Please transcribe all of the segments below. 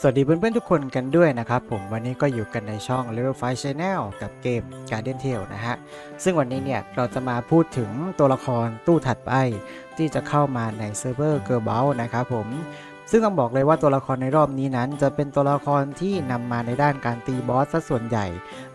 สวัสดีเพื่อนๆทุกคนกันด้วยนะครับผมวันนี้ก็อยู่กันในช่อง Level 5 Channel กับเกม Garden Tale นะฮะ ซึ่งวันนี้เนี่ยเราจะมาพูดถึงตัวละครตู้ถัดไป ที่จะเข้ามาในเซิร์ฟเวอร์เกอร์เบลนะครับผม ซึ่งต้องบอกเลยว่าตัวละครในรอบนี้นั้น จะเป็นตัวละครที่นำมาในด้านการตีบอสซะส่วนใหญ่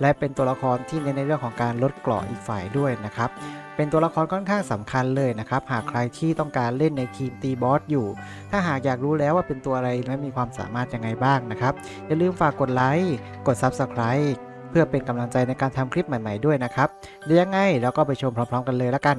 และเป็นตัวละครที่เน้นในเรื่องของการลดเกราะอีกฝ่ายด้วยนะครับเป็นตัวละครค่อนข้างสำคัญเลยนะครับ หากใครที่ต้องการเล่นในทีมตีบอสอยู่ ถ้าหากอยากรู้แล้วว่าเป็นตัวอะไรและมีความสามารถยังไงบ้างนะครับอย่าลืมฝากกดไลค์กด Subscribe เพื่อเป็นกำลังใจในการทำคลิปใหม่ ๆด้วยนะครับเดี๋ยวยังไงแล้วก็ไปชมพร้อม ๆ กันเลยละกัน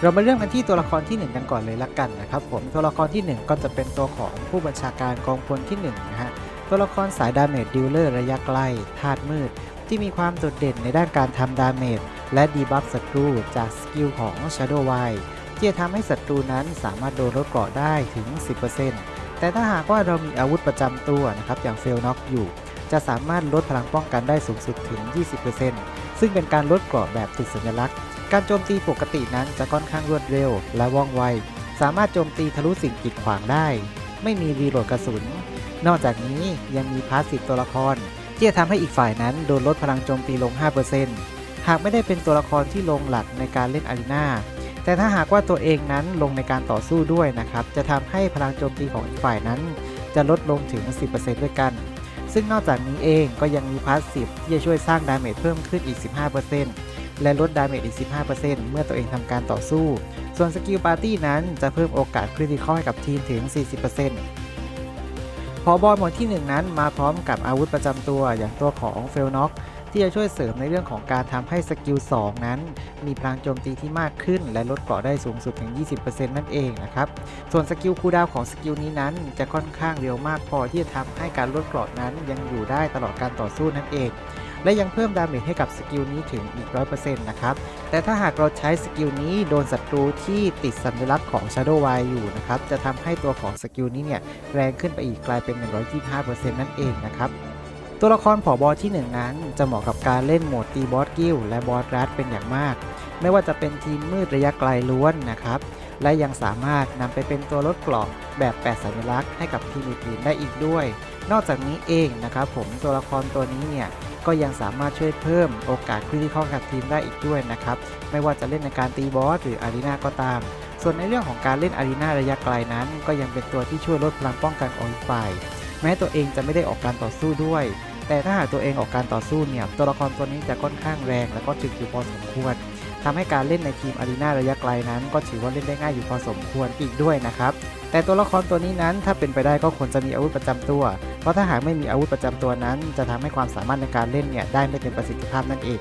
เรามาเริ่มกันที่ตัวละครที่ 1 กันก่อนเลยละกันนะครับผมตัวละครที่ 1 ก็จะเป็นตัวของผู้บัญชาการกองพลที่1นะฮะตัวละครสายดาเมจดิลเลอร์ระยะไกลธาตุมืด ที่มีความโดดเด่นในด้านการทำดาเมจและดีบัฟศัตรูจากสกิลของ Shadow w i ที่จะทำให้ศัตรูนั้นสามารถโดนลดเกราะได้ถึง 10%แต่ถ้าหากว่าเรามีอาวุธประจำตัวนะครับอย่างเฟลน็อกอยู่ จะสามารถลดพลังป้องกันได้สูงสุดถึง 20%ซึ่งเป็นการลดเกราะแบบติดสัญลักษณ์ การโจมตีปกตินั้นจะค่อนข้างรวดเร็วและว่องไว สามารถโจมตีทะลุสิ่งกีดขวางได้ ไม่มีรีโหลดกระสุน นอกจากนี้ยังมีพาสซีฟตัวละคร ที่จะทำให้อีกฝ่ายนั้นโดนลดพลังโจมตีลง 5%หากไม่ได้เป็นตัวละครที่ลงหลักในการเล่นอารีนาแต่ถ้าหากว่าตัวเองนั้นลงในการต่อสู้ด้วยนะครับ จะทำให้พลังโจมตีของอีกฝ่ายนั้น จะลดลงถึง 10%ด้วยกัน ซึ่งนอกจากนี้เองก็ยังมีพาสซีฟที่จะช่วยสร้างดาเมจเพิ่มขึ้นอีก 15% และลดดาเมจอีก 15%เมื่อตัวเองทำการต่อสู้ ส่วนสกิลปาร์ตี้นั้นจะเพิ่มโอกาสคริติคอลให้กับทีมถึง 40%พอบอลหมวดที่ 1 นั้นมาพร้อมกับอาวุธประจำตัวอย่างตัวของเฟลน็อกที่จะช่วยเสริมในเรื่องของการทำให้สกิล 2 นั้น มีพลังโจมตีที่มากขึ้น และลดเกราะได้สูงสุดถึง 20%นั่นเองนะครับ ส่วนสกิลคูดาวของสกิลนี้นั้น จะค่อนข้างเร็วมากพอที่จะทำให้การลดเกราะนั้นยังอยู่ได้ตลอดการต่อสู้นั่นเอง และยังเพิ่มดาเมจให้กับสกิลนี้ถึงอีก 100%นะครับ แต่ถ้าหากเราใช้สกิลนี้โดนศัตรูที่ติดสัญลักษณ์ของ Shadow w i อยู่นะครับ จะทำให้ตัวของสกิลนี้เนี่ยแรงขึ้นไปอีกกลายเป็น 125%นั่นเองนะครับตัวละครผอบอที่ 1 นั้น จะเหมาะกับการเล่นโหมดตีบอสกิลและบอสรัดเป็นอย่างมาก ไม่ว่าจะเป็นทีมมืดระยะไกลล้วนนะครับ และยังสามารถนำไปเป็นตัวลดเกราะแบบแปดสัญลักษณ์ให้กับทีมอื่นๆได้อีกด้วย นอกจากนี้เองนะครับผมตัวละครตัวนี้เนี่ย ก็ยังสามารถช่วยเพิ่มโอกาสคริติคอลกับทีมได้อีกด้วยนะครับ ไม่ว่าจะเล่นในการตีบอสหรืออารีนาก็ตาม ส่วนในเรื่องของการเล่นอารีนาระยะไกลนั้น ก็ยังเป็นตัวที่ช่วยลดพลังป้องกันของอีกฝ่ายแม้ตัวเองจะไม่ได้ออกการต่อสู้ด้วย แต่ถ้าหากตัวเองออกการต่อสู้เนี่ยตัวละครตัวนี้จะค่อนข้างแรงและก็จึกอยู่พอสมควร ทำให้การเล่นในทีมอารีนาระยะไกลนั้น ก็ถือว่าเล่นได้ง่ายอยู่พอสมควรอีกด้วยนะครับ แต่ตัวละครตัวนี้นั้นถ้าเป็นไปได้ก็ควรจะมีอาวุธประจำตัว เพราะถ้าหากไม่มีอาวุธประจำตัวนั้น จะทำให้ความสามารถในการเล่นเนี่ยได้ไม่เต็มประสิทธิภาพนั่นเอง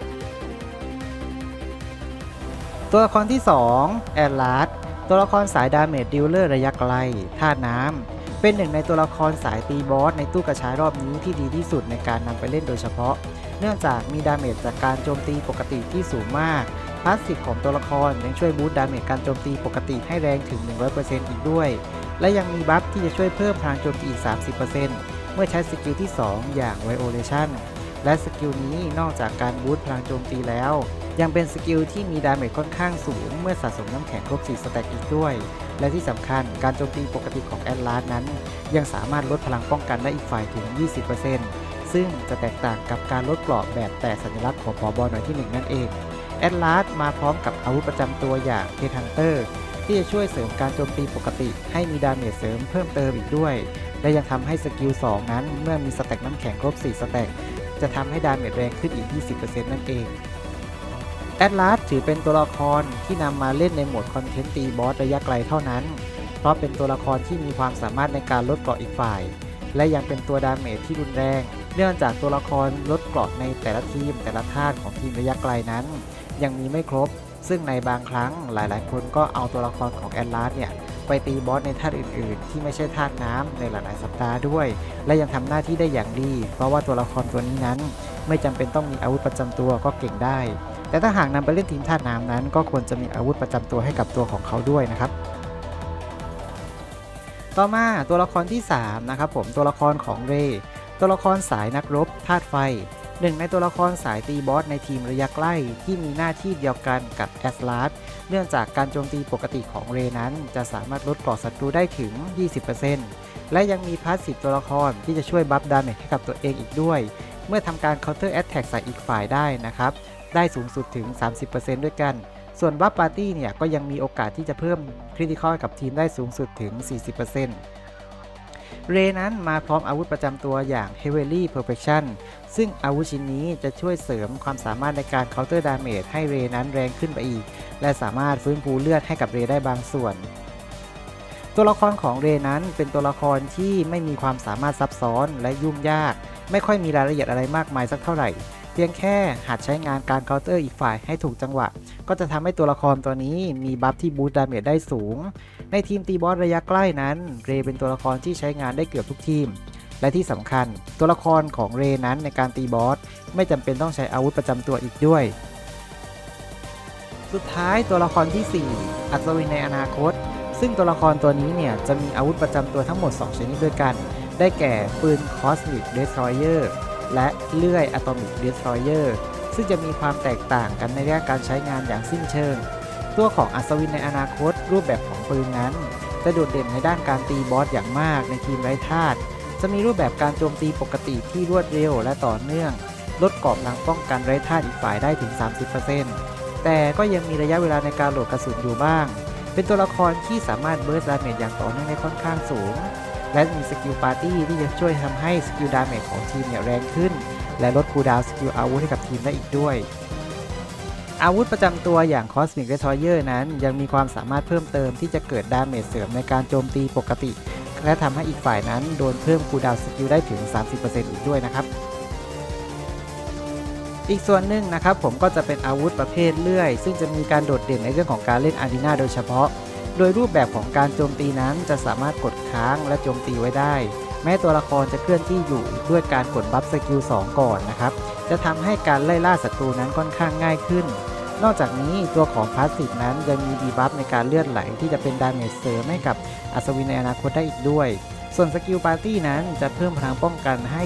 ตัวละครที่2แอลลาร์ดตัวละครสายดาเมจดิลเลอร์ระยะไกลธาน้ำเป็นหนึ่งในตัวละครสายตีบอสในตู้กระชายรอบนี้ที่ดีที่สุดในการนำไปเล่นโดยเฉพาะ เนื่องจากมีดาเมจจากการโจมตีปกติที่สูงมาก พาสซีฟของตัวละครยังช่วยบูสต์ดาเมจการโจมตีปกติให้แรงถึง 100%อีกด้วย และยังมีบัฟที่จะช่วยเพิ่มพลังโจมตีอีก 30%เมื่อใช้สกิลที่ 2 อย่าง Violation และสกิลนี้นอกจากการบูสต์พลังโจมตีแล้ว ยังเป็นสกิลที่มีดาเมจค่อนข้างสูง เมื่อสะสมน้ำแข็งครบ 4 สแต็กอีกด้วย และที่สำคัญการโจมตีปกติของแอดลาสนั้น ยังสามารถลดพลังป้องกันได้อีกฝ่ายถึง 20%ซึ่งจะแตกต่างกับการลดเกราะแบบแต่สัญลักษณ์ของผอบอหน่วยที่ 1 นั่นเอง แอดลาสมาพร้อมกับอาวุธประจำตัวอย่างเททันเตอร์ที่จะช่วยเสริมการโจมตีปกติ ให้มีดาเมจเสริมเพิ่มเติมอีกด้วย และยังทำให้สกิล 2 นั้นเมื่อมีสแต็กน้ำแข็งครบ 4 สแต็ก จะทำให้ดาเมจแรงขึ้นอีก 20%นั่นเองแอดลาสถือเป็นตัวละครที่นำมาเล่นในโหมดคอนเทนต์ตีบอสระยะไกลเท่านั้น เพราะเป็นตัวละครที่มีความสามารถในการลดเกราะอีกฝ่าย และยังเป็นตัวดาเมจที่รุนแรง เนื่องจากตัวละครลดเกราะในแต่ละทีม แต่ละธาตุของทีมระยะไกลนั้น ยังมีไม่ครบ ซึ่งในบางครั้งหลายๆ คนก็เอาตัวละครของแอดลาสเนี่ยไปตีบอสในธาตุอื่น ๆ ที่ไม่ใช่ธาตุน้ำในหลาย ๆ สัปดาห์ด้วย และยังทำหน้าที่ได้อย่างดี เพราะว่าตัวละครตัวนี้นั้น ไม่จำเป็นต้องมีอาวุธประจำตัวก็เก่งได้ แต่ถ้าหากนำไปเล่นทีมธาตุน้ำนั้น ก็ควรจะมีอาวุธประจำตัวให้กับตัวของเขาด้วยนะครับ ต่อมาตัวละครที่3นะครับผมตัวละครของเร ตัวละครสายนักรบธาตุไฟหนึ่งในตัวละครสายตีบอสในทีมระยะใกล้ที่มีหน้าที่เดียวกันกับแอสลาสเนื่องจากการโจมตีปกติของเรนั้น จะสามารถลดกรอบศัตรูได้ถึง 20%และยังมีพาสซีฟตัวละครที่จะช่วยบัฟดาเมจให้กับตัวเองอีกด้วย เมื่อทำการ counter attack ใส่อีกฝ่ายได้นะครับ ได้สูงสุดถึง 30%ด้วยกัน ส่วนบัฟปาร์ตี้เนี่ยก็ยังมีโอกาสที่จะเพิ่มคริติคอลกับทีมได้สูงสุดถึง 40% เรนั้นมาพร้อมอาวุธประจำตัวอย่าง Heavily Perfection ซึ่งอาวุธชิ้นนี้จะช่วยเสริมความสามารถในการเคาน์เตอร์ดาเมจให้เรนั้นแรงขึ้นไปอีก และสามารถฟื้นฟูเลือดให้กับเรได้บางส่วน ตัวละครของเรนั้นเป็นตัวละครที่ไม่มีความสามารถซับซ้อนและยุ่งยาก ไม่ค่อยมีรายละเอียดอะไรมากมายสักเท่าไหร่ เพียงแค่หัดใช้งานการเคาน์เตอร์อีกฝ่ายให้ถูกจังหวะ ก็จะทำให้ตัวละครตัวนี้มีบัฟที่บูสต์ดาเมจได้สูง ในทีมตีบอสระยะใกล้นั้นเรเป็นตัวละครที่ใช้งานได้เกือบทุกทีม และที่สำคัญ ตัวละครของเรนั้นในการตีบอสไม่จำเป็นต้องใช้อาวุธประจำตัวอีกด้วย สุดท้ายตัวละครที่ 4 อัศวินในอนาคต ซึ่งตัวละครตัวนี้เนี่ยจะมีอาวุธประจำตัวทั้งหมด 2 ชนิดด้วยกัน ได้แก่ปืน Cosmic Destroyer และเลื่อย Atomic Destroyer ซึ่งจะมีความแตกต่างกันในเรื่องการใช้งานอย่างสิ้นเชิง ตัวของอัศวินในอนาคตรูปแบบของปืนนั้น จะโดดเด่นในด้านการตีบอสอย่างมากในทีมไร้ธาตุจะมีรูปแบบการโจมตีปกติที่รวดเร็วและต่อเนื่อง ลดกรอบหลังป้องกันไร้ธาตุอีกฝ่ายได้ถึง 30%แต่ก็ยังมีระยะเวลาในการโหลดกระสุนอยู่บ้าง เป็นตัวละครที่สามารถเบิร์สดาเมจอย่างต่อเนื่องได้ค่อนข้างสูง และมีสกิลปาร์ตี้ที่จะช่วยทำให้สกิลดาเมจของทีมเนี่ยแรงขึ้น และลดคูดาวสกิลอาวุธให้กับทีมได้อีกด้วย อาวุธประจำตัวอย่าง Cosmic Destroyer นั้นยังมีความสามารถเพิ่มเติมที่จะเกิดดาเมจเสริมในการโจมตีปกติ และทำให้อีกฝ่ายนั้นโดนเพิ่มคูดาวสกิลได้ถึง 30%อีกด้วยนะครับอีกส่วนหนึ่งนะครับผมก็จะเป็นอาวุธประเภทเลื่อย ซึ่งจะมีการโดดเด่นในเรื่องของการเล่นอารีนาโดยเฉพาะ โดยรูปแบบของการโจมตีนั้นจะสามารถกดค้างและโจมตีไว้ได้ แม้ตัวละครจะเคลื่อนที่อยู่ด้วยการกดบัฟสกิล2ก่อนนะครับ จะทำให้การไล่ล่าศัตรูนั้นค่อนข้างง่ายขึ้น นอกจากนี้ตัวของพาสซีฟนั้นยังมีดีบัฟในการเลื่อนไหลที่จะเป็นดาเมจเสริมให้กับอัศวินในอนาคตได้อีกด้วย ส่วนสกิลปาร์ตี้นั้นจะเพิ่มพลังป้องกันให้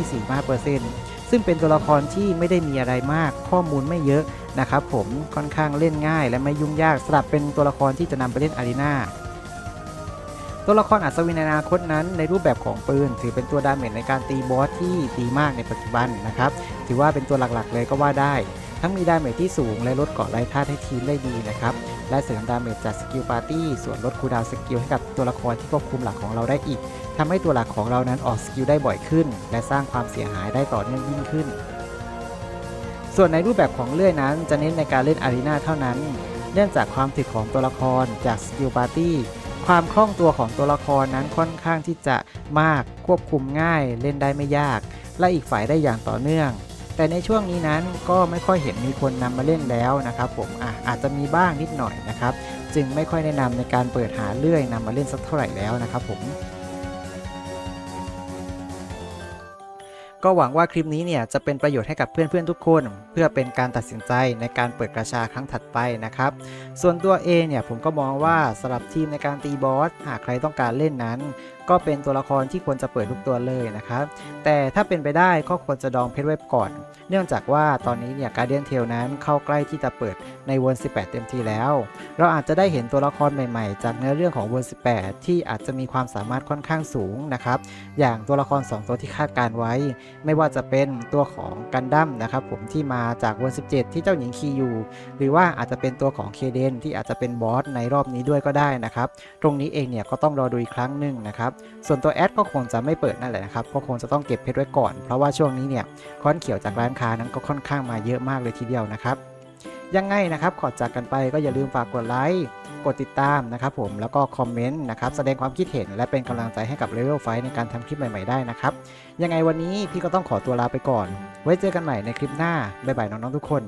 45% ซึ่งเป็นตัวละครที่ไม่ได้มีอะไรมากข้อมูลไม่เยอะนะครับผมค่อนข้างเล่นง่าย และไม่ยุ่งยากสำหรับเป็นตัวละครที่จะนำไปเล่นอารีนาตัวละครอัศวินในอนาคตนั้น ในรูปแบบของปืน ถือเป็นตัวดาเมจในการตีบอสที่ดีมากในปัจจุบันนะครับถือว่าเป็นตัวหลักๆเลยก็ว่าได้ ทั้งมีดาเมจที่สูงและลดเกาะไร้ธาตุให้ทีมได้ดีนะครับ และเสริมดาเมจจากสกิลปาร์ตี้ ส่วนลดคูลดาวสกิลให้กับตัวละครที่ควบคุมหลักของเราได้อีกทำให้ตัวหลักของเรานั้นออกสกิลได้บ่อยขึ้น และสร้างความเสียหายได้ต่อเนื่องยิ่งขึ้น ส่วนในรูปแบบของเลื่อยนั้นจะเน้นในการเล่นอารีนาเท่านั้น เนื่องจากความถึกของตัวละครจากสกิลปาร์ตี้ความคล่องตัวของตัวละครนั้นค่อนข้างที่จะมากควบคุมง่ายเล่นได้ไม่ยาก และอีกฝ่ายได้อย่างต่อเนื่อง แต่ในช่วงนี้นั้นก็ไม่ค่อยเห็นมีคนนำมาเล่นแล้วนะครับผมอะอาจจะมีบ้างนิดหน่อยนะครับ จึงไม่ค่อยแนะนำในการเปิดหาเลื่อยนำมาเล่นสักเท่าไหร่แล้วนะครับผมก็หวังว่าคลิปนี้เนี่ยจะเป็นประโยชน์ให้กับเพื่อนๆทุกคน เพื่อเป็นการตัดสินใจในการเปิดกระชาครั้งถัดไปนะครับ ส่วนตัวเองเนี่ยผมก็มองว่าสำหรับทีมในการตีบอสหากใครต้องการเล่นนั้น ก็เป็นตัวละครที่ควรจะเปิดทุกตัวเลยนะครับ แต่ถ้าเป็นไปได้ก็ควรจะดองเพชรไว้ก่อน เนื่องจากว่าตอนนี้เนี่ยการเดียนเทลนั้นเข้าใกล้ที่จะเปิดในวน18 เต็มทีแล้ว เราอาจจะได้เห็นตัวละครใหม่ๆ จากเนื้อเรื่องของวน18 ที่อาจจะมีความสามารถค่อนข้างสูงนะครับ อย่างตัวละคร 2 ตัวที่คาดการไว้ ไม่ว่าจะเป็นตัวของกันดั้มนะครับผมที่มาจากวน17 ที่เจ้าหญิงคียูหรือว่าอาจจะเป็นตัวของเคเดนที่อาจจะเป็นบอสในรอบนี้ด้วยก็ได้นะครับ ตรงนี้เองเนี่ยก็ต้องรอดูอีกครั้งหนึ่งนะครับส่วนตัวแอดก็คงจะไม่เปิดนั่นแหละนะครับ ก็คงจะต้องเก็บเพชรไว้ก่อน เพราะว่าช่วงนี้เนี่ยค้อนเขียวจากร้านค้านั้นก็ค่อนข้างมาเยอะมากเลยทีเดียวนะครับ ยังไงนะครับขอจากกันไปก็อย่าลืมฝากกดไลค์กดติดตามนะครับผมแล้วก็คอมเมนต์นะครับแสดงความคิดเห็นและเป็นกำลังใจให้กับ Level 5ในการทำคลิปใหม่ๆได้นะครับ ยังไงวันนี้พี่ก็ต้องขอตัวลาไปก่อน ไว้เจอกันใหม่ในคลิปหน้าบ๊ายบายน้องๆทุกคน